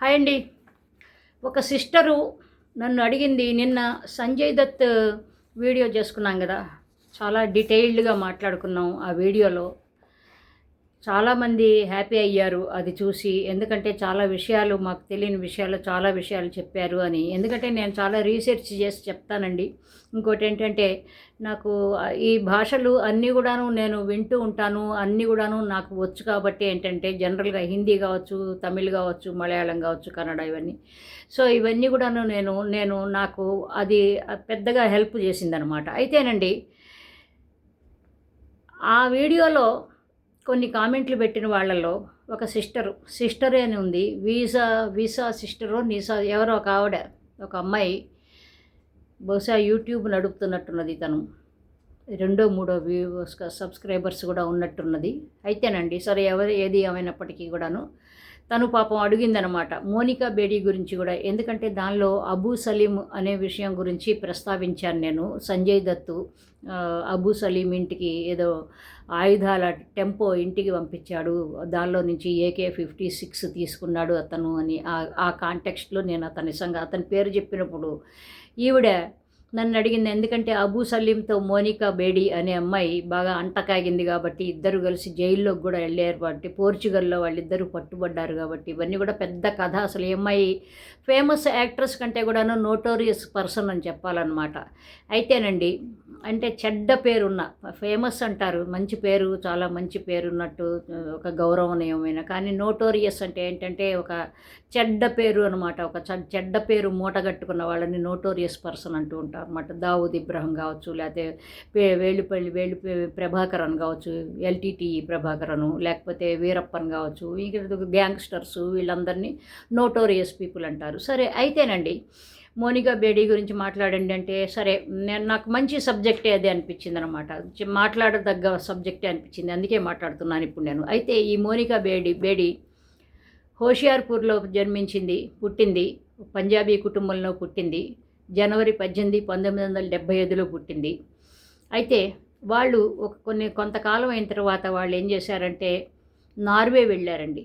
Hi అండి. ఒక sister నన్ను అడిగింది నిన్న సంజయ్ దత్ వీడియో చేసుకున్నాం కదా. చాలా డీటెయిల్డ్గా మాట్లాడుకున్నాం ఆ వీడియోలో. చాలామంది హ్యాపీ అయ్యారు అది చూసి. ఎందుకంటే చాలా విషయాలు మాకు తెలియని విషయాలు చాలా విషయాలు చెప్పారు అని. ఎందుకంటే నేను చాలా రీసెర్చ్ చేసి చెప్తానండి. ఇంకోటి ఏంటంటే నాకు ఈ భాషలు అన్నీ కూడాను నేను వింటూ ఉంటాను. అన్నీ కూడాను నాకు వచ్చు కాబట్టి ఏంటంటే జనరల్గా హిందీ కావచ్చు తమిళ్ కావచ్చు మలయాళం కావచ్చు కన్నడ ఇవన్నీ. సో ఇవన్నీ కూడాను నేను నేను నాకు అది పెద్దగా హెల్ప్ చేసిందనమాట. అయితేనండి ఆ వీడియోలో కొన్ని కామెంట్లు పెట్టిన వాళ్ళలో ఒక సిస్టరు సిస్టర్ అని ఉంది. వీసా వీసా సిస్టరో నీసా ఎవరో ఒక ఆవిడ ఒక అమ్మాయి బహుశా యూట్యూబ్ నడుపుతున్నట్టున్నది తను. రెండో మూడో వ్యూవర్స్ సబ్స్క్రైబర్స్ కూడా ఉన్నట్టున్నది. అయితేనండి సరే ఎవరు ఏది ఏమైనప్పటికీ కూడాను తను పాపం అడిగిందనమాట. మోనికా బేడీ గురించి కూడా. ఎందుకంటే దానిలో అబూ సలీం అనే విషయం గురించి ప్రస్తావించాను నేను. సంజయ్ దత్తు అబూ సలీం ఇంటికి ఏదో ఆయుధాల టెంపో ఇంటికి పంపించాడు. దానిలో నుంచి ఏకే ఫిఫ్టీ సిక్స్ తీసుకున్నాడు అతను అని. ఆ- ఆ కాంటెక్స్ట్లో నేను అతని సంగ అతని పేరు చెప్పినప్పుడు ఈవిడ నన్ను అడిగింది ఎందుకంటే అబూ సలీంతో మోనికా బేడి అనే అమ్మాయి బాగా అంటకాగింది కాబట్టి ఇద్దరు కలిసి జైల్లోకి కూడా వెళ్ళారు. కాబట్టి పోర్చుగల్లో వాళ్ళిద్దరూ పట్టుబడ్డారు కాబట్టి ఇవన్నీ కూడా పెద్ద కథ. అసలు ఈ అమ్మాయి ఫేమస్ యాక్ట్రెస్ కంటే కూడాను నోటోరియస్ పర్సన్ అని చెప్పాలన్నమాట. అయితేనండి అంటే చెడ్డ పేరున్న ఫేమస్ అంటారు. మంచి పేరు చాలా మంచి పేరున్నట్టు ఒక గౌరవనీయమైన కానీ నోటోరియస్ అంటే ఏంటంటే ఒక చెడ్డ పేరు అనమాట ఒక చెడ్డ పేరు మూటగట్టుకున్న వాళ్ళని నోటోరియస్ పర్సన్ అంటూ ఉంటారు. అనమాట దావుద్ ఇబ్రహం కావచ్చు లేకపోతే వేలుపల్లి వేలు ప్రభాకరన్ కావచ్చు ఎల్టీటీ ప్రభాకరను లేకపోతే వీరప్పన్ కావచ్చు ఇంకా గ్యాంగ్స్టర్స్ వీళ్ళందరినీ నోటోరియస్ పీపుల్ అంటారు. సరే అయితేనండి మోనికా బేడీ గురించి మాట్లాడండి అంటే సరే నేను నాకు మంచి సబ్జెక్టే అది అనిపించింది అనమాట మాట్లాడదగ్గ సబ్జెక్టే అనిపించింది అందుకే మాట్లాడుతున్నాను ఇప్పుడు నేను. అయితే ఈ మోనికా బేడీ బేడీ హోషియార్పూర్లో జన్మించింది పుట్టింది పంజాబీ కుటుంబంలో పుట్టింది జనవరి పద్దెనిమిది పంతొమ్మిది వందల డెబ్బై ఐదులో పుట్టింది. అయితే వాళ్ళు ఒక కొన్ని కొంతకాలం అయిన తర్వాత వాళ్ళు ఏం చేశారంటే నార్వే వెళ్ళారండి.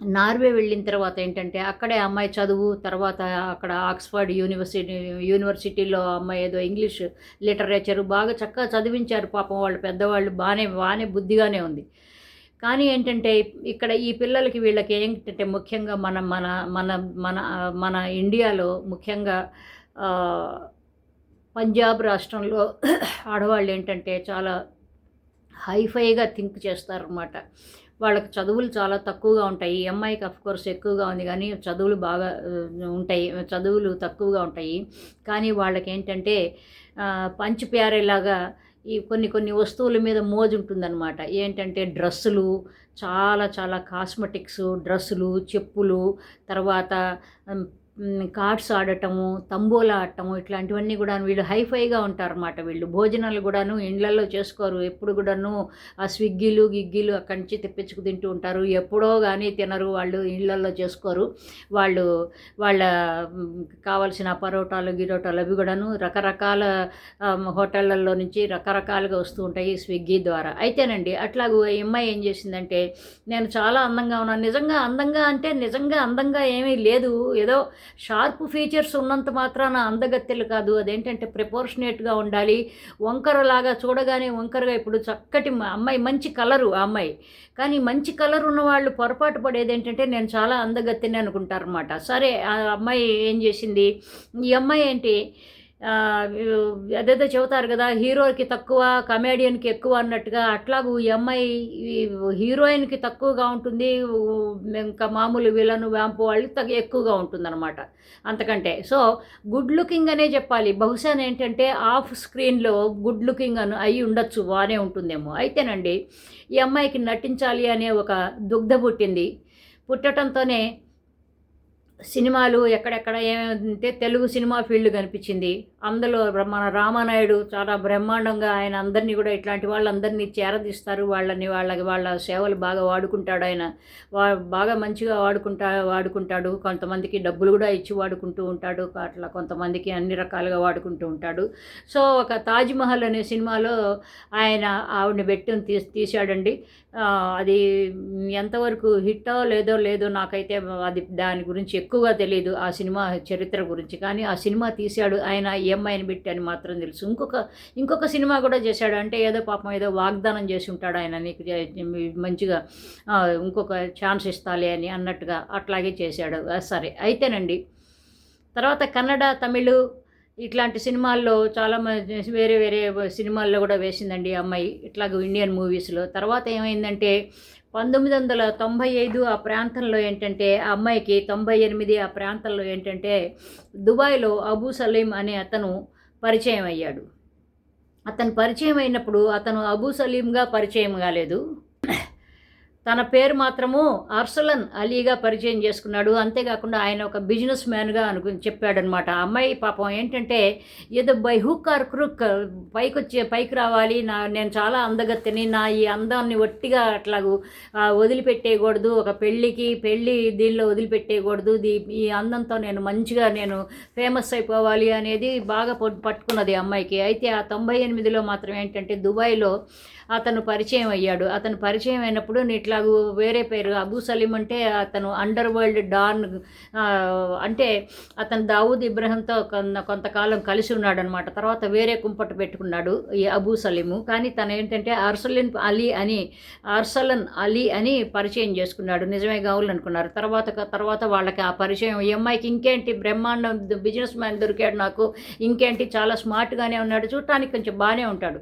నార్వే వెళ్ళిన తర్వాత ఏంటంటే అక్కడే అమ్మాయి చదువు తర్వాత అక్కడ ఆక్స్ఫర్డ్ యూనివర్సిటీ యూనివర్సిటీలో అమ్మాయి ఏదో ఇంగ్లీష్ లిటరేచర్ బాగా చక్కగా చదివించారు పాపం వాళ్ళు పెద్దవాళ్ళు బాగానే బాగానే బుద్ధిగానే ఉంది. కానీ ఏంటంటే ఇక్కడ ఈ పిల్లలకి వీళ్ళకి ఏంటంటే ముఖ్యంగా మన మన మన మన మన ఇండియాలో ముఖ్యంగా పంజాబ్ రాష్ట్రంలో ఆడవాళ్ళు ఏంటంటే చాలా హైఫైగా థింక్ చేస్తారనమాట వాళ్ళకి చదువులు చాలా తక్కువగా ఉంటాయి. ఈ అమ్మాయికి అఫ్ కోర్స్ ఎక్కువగా ఉంది కానీ చదువులు బాగా ఉంటాయి. చదువులు తక్కువగా ఉంటాయి. కానీ వాళ్ళకి ఏంటంటే ఆ, పంచ్ ప్యారేలాగా ఈ కొన్ని కొన్ని వస్తువుల మీద మోజు ఉంటుందన్నమాట ఏంటంటే డ్రెస్సులు చాలా చాలా కాస్మెటిక్స్ డ్రెస్సులు చెప్పులు తర్వాత కార్డ్స్ ఆడటము తంబోలా ఆడటము ఇట్లాంటివన్నీ కూడా వీళ్ళు హైఫైగా ఉంటారన్నమాట వీళ్ళు. భోజనాలు కూడాను ఇండ్లలో చేసుకోరు. ఎప్పుడు కూడాను ఆ స్విగ్గీలు గిగ్గీలు అక్కడి నుంచి తెప్పించుకు తింటూ ఉంటారు. ఎప్పుడో కానీ తినరు. వాళ్ళు ఇళ్ళల్లో చేసుకోరు. వాళ్ళు వాళ్ళ కావలసిన పరోటాలు గిరోటాలు అవి కూడాను రకరకాల హోటళ్ళల్లో నుంచి రకరకాలుగా వస్తూ ఉంటాయి స్విగ్గీ ద్వారా. అయితేనండి అట్లాగూ ఈ అమ్మాయి ఏం చేసిందంటే నేను చాలా అందంగా ఉన్నాను. నిజంగా అందంగా అంటే నిజంగా అందంగా ఏమీ లేదు. ఏదో షార్ప్ ఫీచర్స్ ఉన్నంత మాత్రాన అందగత్తెలు కాదు. అదేంటంటే ప్రిపోర్షనేట్గా ఉండాలి. వంకరలాగా చూడగానే వంకరగా ఇప్పుడు చక్కటి అమ్మాయి మంచి కలరు ఆ అమ్మాయి. కానీ మంచి కలర్ ఉన్న వాళ్ళు పొరపాటు పడేది ఏంటంటే నేను చాలా అందగత్తెని అనుకుంటారనమాట సరే ఆ అమ్మాయి ఏం చేసింది? ఈ అమ్మాయి ఏంటి? అదేదో చెబుతారు కదా హీరోకి తక్కువ కమేడియన్కి ఎక్కువ అన్నట్టుగా అట్లాగూ ఈ అమ్మాయి హీరోయిన్కి తక్కువగా ఉంటుంది ఇంకా మామూలు విలన్ వ్యాంపు వాళ్ళకి తగ్గ ఎక్కువగా ఉంటుందన్నమాట అంతకంటే. సో గుడ్ లుకింగ్ అనే చెప్పాలి. బహుశా ఏంటంటే ఆఫ్ స్క్రీన్లో గుడ్ లుకింగ్ అని అయి ఉండొచ్చు బాగానే ఉంటుందేమో. అయితేనండి ఈ అమ్మాయికి నటించాలి అనే ఒక దుగ్ధ పుట్టింది. పుట్టడంతోనే సినిమాలు ఎక్కడెక్కడ ఏమంటే తెలుగు సినిమా ఫీల్డ్ కనిపించింది. అందులో మన రామానాయుడు చాలా బ్రహ్మాండంగా ఆయన అందరినీ కూడా ఇట్లాంటి వాళ్ళందరినీ చేరదీస్తారు. వాళ్ళని వాళ్ళకి వాళ్ళ సేవలు బాగా వాడుకుంటాడు ఆయన. వా బాగా మంచిగా వాడుకుంటా వాడుకుంటాడు. కొంతమందికి డబ్బులు కూడా ఇచ్చి వాడుకుంటూ ఉంటాడు. అట్లా కొంతమందికి అన్ని రకాలుగా వాడుకుంటూ ఉంటాడు. సో ఒక తాజ్మహల్ అనే సినిమాలో ఆయన ఆవిడని పెట్టి తీ తీశాడండి. అది ఎంతవరకు హిట్టో లేదో లేదో నాకైతే అది దాని గురించి ఎక్కువగా తెలియదు ఆ సినిమా చరిత్ర గురించి. కానీ ఆ సినిమా తీశాడు. ఆయన ఈ అమ్మాయిని పెట్టి అని మాత్రం తెలుసు. ఇంకొక ఇంకొక సినిమా కూడా చేశాడు. అంటే ఏదో పాపం ఏదో వాగ్దానం చేసి ఉంటాడు ఆయన. నీకు మంచిగా ఇంకొక ఛాన్స్ ఇస్తాలే అని అన్నట్టుగా అట్లాగే చేశాడు. సరే. అయితేనండి. తర్వాత కన్నడ తమిళ్ ఇట్లాంటి సినిమాల్లో చాలా వేరే వేరే సినిమాల్లో కూడా వేసిందండి అమ్మాయి. ఇట్లాగ ఇండియన్ మూవీస్లో. తర్వాత ఏమైందంటే పంతొమ్మిది వందల తొంభై ఐదు ఆ ప్రాంతంలో ఏంటంటే ఆ అమ్మాయికి తొంభై ఎనిమిది ఆ ప్రాంతంలో ఏంటంటే దుబాయ్లో అబూ సలీం అనే అతను పరిచయం అయ్యాడు. అతను పరిచయం అయినప్పుడు అతను అబూ సలీంగా పరిచయం కాలేదు. తన పేరు మాత్రము అర్సలన్ అలీగా పరిచయం చేసుకున్నాడు. అంతేకాకుండా ఆయన ఒక బిజినెస్ మ్యాన్గా అనుకు చెప్పాడనమాట అమ్మాయి పాపం ఏంటంటే ఏదో బై హుక్ ఆర్ క్రుక్ పైకి వచ్చే పైకి రావాలి నా నేను చాలా అందగత్తెని నా ఈ అందాన్ని ఒట్టిగా అట్లాగూ వదిలిపెట్టేయకూడదు ఒక పెళ్ళికి పెళ్ళి దీనిలో వదిలిపెట్టేయకూడదు దీ ఈ అందంతో నేను మంచిగా నేను ఫేమస్ అయిపోవాలి అనేది బాగా పట్టుకున్నది అమ్మాయికి. అయితే ఆ తొంభై ఎనిమిదిలో మాత్రం ఏంటంటే దుబాయ్లో అతను పరిచయం అయ్యాడు. అతను పరిచయం అయినప్పుడు ఇట్లాగూ వేరే పేరు అబూ సలీం అంటే అతను అండర్ వరల్డ్ డాన్ అంటే అతను దావూద్ ఇబ్రహంతో కొంతకాలం కలిసి ఉన్నాడు అనమాట తర్వాత వేరే కుంపట పెట్టుకున్నాడు ఈ అబూ సలీము. కానీ తను ఏంటంటే అర్సలిన్ అలీ అని అర్సలన్ అలీ అని పరిచయం చేసుకున్నాడు. నిజమే కావాలి అనుకున్నారు. తర్వాత తర్వాత వాళ్ళకి ఆ పరిచయం ఈ అమ్మాయికి ఇంకేంటి? బ్రహ్మాండం బిజినెస్ మ్యాన్ దొరికాడు నాకు. ఇంకేంటి? చాలా స్మార్ట్గానే ఉన్నాడు. చూడటానికి కొంచెం బాగానే ఉంటాడు.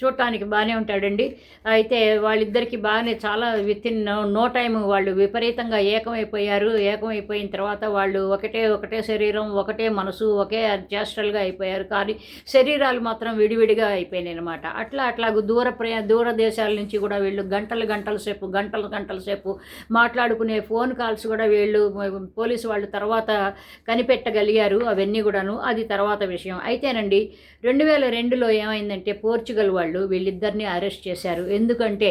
చూడటానికి బాగానే ఉంటాడండి. అయితే వాళ్ళిద్దరికి బాగానే చాలా విత్ ఇన్ నో టైం వాళ్ళు విపరీతంగా ఏకమైపోయారు. ఏకమైపోయిన తర్వాత వాళ్ళు ఒకటే ఒకటే శరీరం ఒకటే మనసు ఒకే చేష్టలుగా అయిపోయారు. కానీ శరీరాలు మాత్రం విడివిడిగా అయిపోయినాయి అనమాట అట్లా అట్లా దూర ప్రయా దూర దేశాల నుంచి కూడా వీళ్ళు గంటలు గంటల సేపు గంటల గంటల సేపు మాట్లాడుకునే ఫోన్ కాల్స్ కూడా వీళ్ళు పోలీసు వాళ్ళు తర్వాత కనిపెట్టగలిగారు అవన్నీ కూడాను. అది తర్వాత విషయం. అయితేనండి రెండు వేల రెండులో ఏమైందంటే పోర్చుగల్ వాళ్ళు వీళ్ళిద్దరిని అరెస్ట్ చేశారు. ఎందుకంటే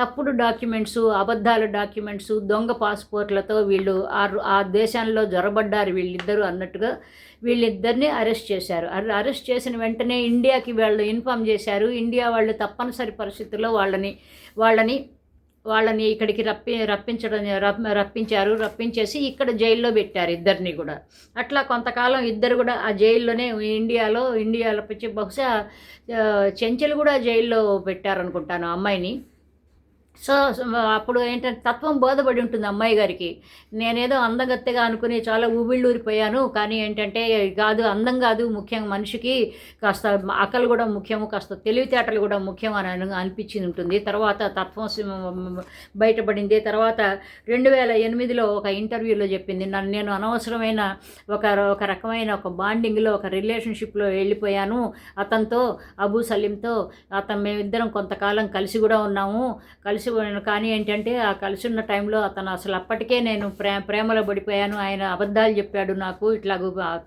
తప్పుడు డాక్యుమెంట్స్ అబద్ధాల డాక్యుమెంట్స్ దొంగ పాస్పోర్ట్లతో వీళ్ళు ఆ దేశంలో జొరబడ్డారు వీళ్ళిద్దరూ అన్నట్టుగా వీళ్ళిద్దరిని అరెస్ట్ చేశారు. అరెస్ట్ చేసిన వెంటనే ఇండియాకి వాళ్ళు ఇన్ఫామ్ చేశారు. ఇండియా వాళ్ళు తప్పనిసరి పరిస్థితుల్లో వాళ్ళని వాళ్ళని వాళ్ళని ఇక్కడికి రప్పి రప్పించడం రప్పించారు రప్పించేసి ఇక్కడ జైల్లో పెట్టారు ఇద్దరిని కూడా. అట్లా కొంతకాలం ఇద్దరు కూడా ఆ జైల్లోనే ఇండియాలో ఇండియాలో బహుశా చెంచలు కూడా జైల్లో పెట్టారనుకుంటాను అమ్మాయిని. సో అప్పుడు ఏంటంటే తత్వం బోధపడి ఉంటుంది అమ్మాయి గారికి. నేనేదో అందగత్తెగా అనుకుని చాలా ఊబిళ్ళూరిపోయాను కానీ ఏంటంటే కాదు అందం కాదు ముఖ్యం మనిషికి కాస్త అకలు కూడా ముఖ్యము కాస్త తెలివితేటలు కూడా ముఖ్యం అని అనిపించింది ఉంటుంది. తర్వాత తత్వం బయటపడింది. తర్వాత రెండు వేల ఎనిమిదిలో ఒక ఇంటర్వ్యూలో చెప్పింది. నన్ను నేను అనవసరమైన ఒక ఒక రకమైన ఒక బాండింగ్లో ఒక రిలేషన్షిప్లో వెళ్ళిపోయాను. అతనితో అబూ సలీంతో అతను మేమిద్దరం కొంతకాలం కలిసి కూడా ఉన్నాము. కలిసి కలిసి కానీ ఏంటంటే ఆ కలిసి ఉన్న టైంలో అతను అసలు అప్పటికే నేను ప్రే ప్రేమలో పడిపోయాను. ఆయన అబద్ధాలు చెప్పాడు నాకు. ఇట్లా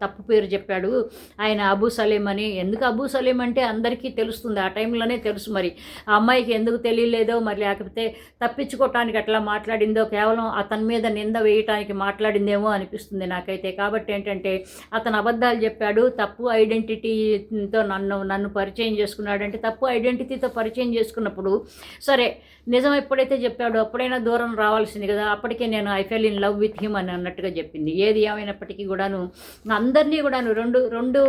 తప్పు పేరు చెప్పాడు. ఆయన అబూ సలీం అని. ఎందుకు అబూ సలీం అంటే అందరికీ తెలుస్తుంది. ఆ టైంలోనే తెలుసు మరి. ఆ అమ్మాయికి ఎందుకు తెలియలేదో మరి. లేకపోతే తప్పించుకోవటానికి అట్లా మాట్లాడిందో కేవలం అతని మీద నింద వేయటానికి మాట్లాడిందేమో అనిపిస్తుంది నాకైతే. కాబట్టి ఏంటంటే అతను అబద్ధాలు చెప్పాడు. తప్పు ఐడెంటిటీతో నన్ను నన్ను పరిచయం చేసుకున్నాడంటే తప్పు ఐడెంటిటీతో పరిచయం చేసుకున్నప్పుడు సరే నిజం ఎప్పుడైతే చెప్పాడో అప్పుడైనా దూరం రావాల్సింది కదా. అప్పటికే నేను I fell in love with him అని అన్నట్టుగా చెప్పింది. ఏది ఏమైనప్పటికీ కూడాను అందరినీ కూడాను రెండు రెండు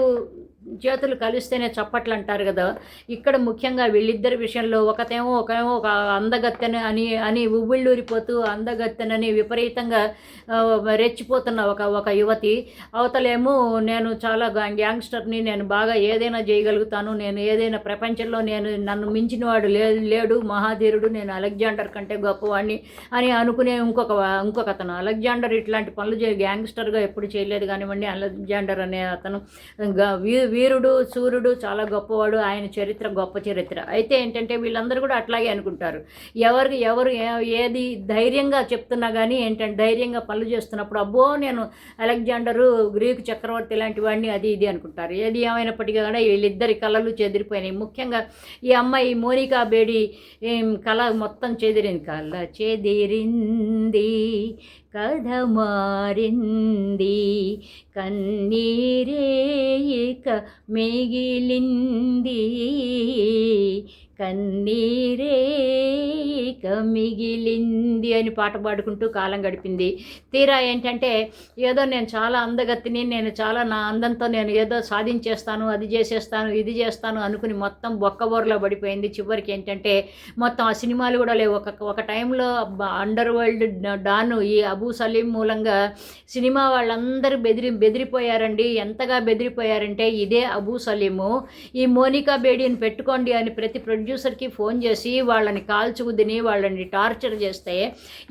చేతులు కలిస్తేనే చప్పట్లు అంటారు కదా. ఇక్కడ ముఖ్యంగా వీళ్ళిద్దరి విషయంలో ఒకతేమో ఒకమో ఒక అందగత్తెని అని అని ఉవ్విళ్ళూరిపోతూ అందగత్తెనని విపరీతంగా రెచ్చిపోతున్న ఒక ఒక యువతి. అవతలేమో నేను చాలా గ్యాంగ్స్టర్ని నేను బాగా ఏదైనా చేయగలుగుతాను. నేను ఏదైనా ప్రపంచంలో నేను నన్ను మించినవాడు లే లేడు. మహాధీరుడు. నేను అలెగ్జాండర్ కంటే గొప్పవాడిని అని అనుకునే ఇంకొక ఇంకొక అతను. అలెగ్జాండర్ ఇట్లాంటి పనులు చే గ్యాంగ్స్టర్గా ఎప్పుడు చేయలేదు కానివ్వండి. అలెగ్జాండర్ అనే అతను వీరుడు సూర్యుడు చాలా గొప్పవాడు. ఆయన చరిత్ర గొప్ప చరిత్ర. అయితే ఏంటంటే వీళ్ళందరూ కూడా అట్లాగే అనుకుంటారు. ఎవరికి ఎవరు ఏది ధైర్యంగా చెప్తున్నా కానీ ఏంటంటే ధైర్యంగా పనులు చేస్తున్నప్పుడు అబ్బో నేను అలెగ్జాండరు గ్రీకు చక్రవర్తి లాంటి వాడిని అది ఇది అనుకుంటారు. ఏది ఏమైనప్పటికీ కూడా వీళ్ళిద్దరి కళలు చెదిరిపోయినాయి. ముఖ్యంగా ఈ అమ్మాయి మోనికా బేడి కళ మొత్తం చెదిరింది. కళ చెదిరింది. కథ మారింది కన్నీరే ఇక మిగిలింది కన్నీరే ఇక మిగిలింది అని పాట పాడుకుంటూ కాలం గడిపింది. తీరా ఏంటంటే ఏదో నేను చాలా అందగత్తిని నేను చాలా నా అందంతో నేను ఏదో సాధించేస్తాను అది చేసేస్తాను ఇది చేస్తాను అనుకుని మొత్తం బొక్కబోర్లో పడిపోయింది. చివరికి ఏంటంటే మొత్తం ఆ సినిమాలు కూడా లేవు. ఒక ఒక టైంలో అండర్ వరల్డ్ డాను ఈ అబూ సలీం మూలంగా సినిమా వాళ్ళందరూ బెదిరి బెదిరిపోయారండి. ఎంతగా బెదిరిపోయారంటే ఇదే అబూ సలీము. ఈ మోనికా బేడీని పెట్టుకోండి అని ప్రతి ప్రొడ్యూసర్కి ఫోన్ చేసి వాళ్ళని కాల్చుకుదిని వాళ్ళని టార్చర్ చేస్తే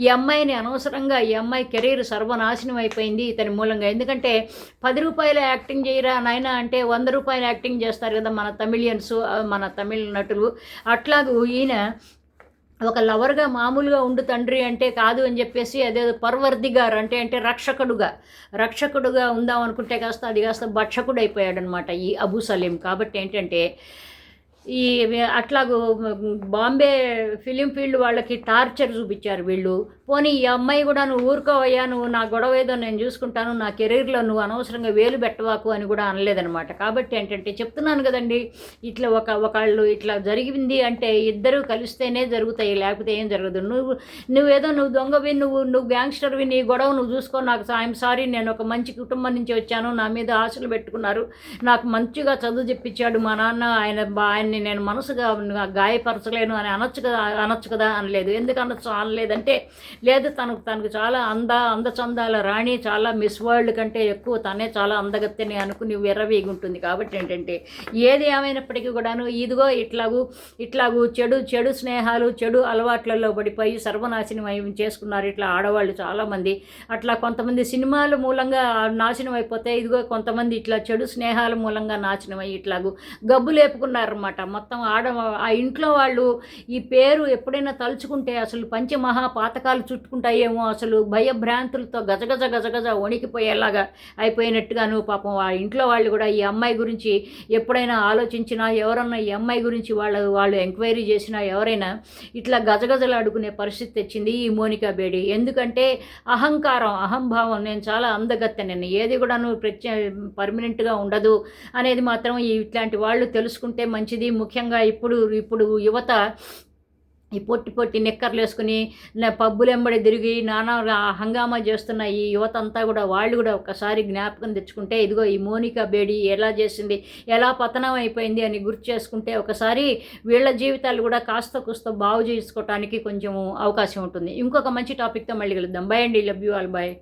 ఈ అమ్మాయిని అనవసరంగా ఈ అమ్మాయి కెరీర్ సర్వనాశనం అయిపోయింది ఇతని మూలంగా. ఎందుకంటే పది రూపాయల యాక్టింగ్ చేయరా నాయన అంటే వంద రూపాయల యాక్టింగ్ చేస్తారు కదా మన తమిళియన్స్ మన తమిళ నటులు. అట్లాగూ ఈయన ఒక లవర్గా మామూలుగా ఉండు తండ్రి అంటే కాదు అని చెప్పేసి అదేదో పర్వర్దిగారు అంటే అంటే రక్షకుడుగా రక్షకుడుగా ఉందాం అనుకుంటే కాస్త అది కాస్త భక్షకుడు అయిపోయాడనమాట ఈ అబూ సలీం. కాబట్టి ఏంటంటే ఈ అట్లాగూ బాంబే ఫిలిం ఫీల్డ్ వాళ్ళకి టార్చర్ చూపించారు వీళ్ళు. పోనీ ఈ అమ్మాయి కూడా నువ్వు ఊరుకోవయ్యా నువ్వు నా గొడవ ఏదో నేను చూసుకుంటాను నా కెరీర్లో నువ్వు అనవసరంగా వేలు పెట్టవాకు అని కూడా అనలేదనమాట కాబట్టి ఏంటంటే చెప్తున్నాను కదండి ఇట్లా ఒక ఒకళ్ళు ఇట్లా జరిగింది అంటే ఇద్దరు కలిస్తేనే జరుగుతాయి లేకపోతే ఏం జరగదు. నువ్వు నువ్వేదో నువ్వు దొంగవి నువ్వు నువ్వు గ్యాంగ్స్టర్వి నీ గొడవ నువ్వు చూసుకో నాకు ఐఎమ్ సారీ నేను ఒక మంచి కుటుంబం నుంచి వచ్చాను నా మీద ఆశలు పెట్టుకున్నారు నాకు మంచిగా చదువు చెప్పించాడు మా నాన్న ఆయన ఆయన్ని నేను మనసుగా గాయపరచలేను అని అనొచ్చు కదా అనొచ్చు కదా అనలేదు. ఎందుకు అనొచ్చు? అనలేదంటే లేదు తనకు తనకు చాలా అంద అందచందాల రాణి చాలా మిస్ వరల్డ్ కంటే ఎక్కువ తనే చాలా అందగత్తెని అనుకుని విర్రవీగుంటుంది కాబట్టి ఏంటంటే ఏది ఏమైనప్పటికీ కూడాను ఇదిగో ఇట్లాగూ ఇట్లాగూ చెడు చెడు స్నేహాలు చెడు అలవాట్లలో పడిపోయి సర్వనాశనం అయి చేసుకున్నారు ఇట్లా ఆడవాళ్ళు చాలామంది. అట్లా కొంతమంది సినిమాల మూలంగా నాశనం అయిపోతే ఇదిగో కొంతమంది ఇట్లా చెడు స్నేహాల మూలంగా నాశనం అయ్యి ఇట్లాగూ గబ్బు లేపుకున్నారన్నమాట. మొత్తం ఆడ ఆ ఇంట్లో వాళ్ళు ఈ పేరు ఎప్పుడైనా తలుచుకుంటే అసలు పంచమహా పాతకాలు చుట్టుకుంటాయేమో అసలు భయభ్రాంతులతో గజగజ గజగజ వణికిపోయేలాగా అయిపోయినట్టుగాను పాపం ఆ ఇంట్లో వాళ్ళు కూడా ఈ అమ్మాయి గురించి ఎప్పుడైనా ఆలోచించినా ఎవరన్నా ఈ అమ్మాయి గురించి వాళ్ళు వాళ్ళు ఎంక్వైరీ చేసినా ఎవరైనా ఇట్లా గజగజలాడుకునే పరిస్థితి తెచ్చింది ఈ మోనికా బేడి. ఎందుకంటే అహంకారం అహంభావం నేను చాలా అందగత్త నేను ఏది కూడాను ప్రత్యే పర్మనెంట్గా ఉండదు అనేది మాత్రం ఇట్లాంటి వాళ్ళు తెలుసుకుంటే మంచిది. ముఖ్యంగా ఇప్పుడు ఇప్పుడు యువత ఈ పొట్టి పొట్టి నిక్కర్లు వేసుకుని పబ్బులెంబడి తిరిగి నానా హంగామా చేస్తున్న ఈ యువత అంతా కూడా వాళ్ళు కూడా ఒకసారి జ్ఞాపకం తెచ్చుకుంటే ఇదిగో ఈ మోనికా బేడి ఎలా చేసింది ఎలా పతనం అయిపోయింది అని గుర్తు చేసుకుంటే ఒకసారి వీళ్ళ జీవితాలు కూడా కాస్త కూస్త బాగు చేసుకోవటానికి కొంచెం అవకాశం ఉంటుంది. ఇంకొక మంచి టాపిక్తో మళ్ళీ కలుద్దాం. బై అండి. Love you all bye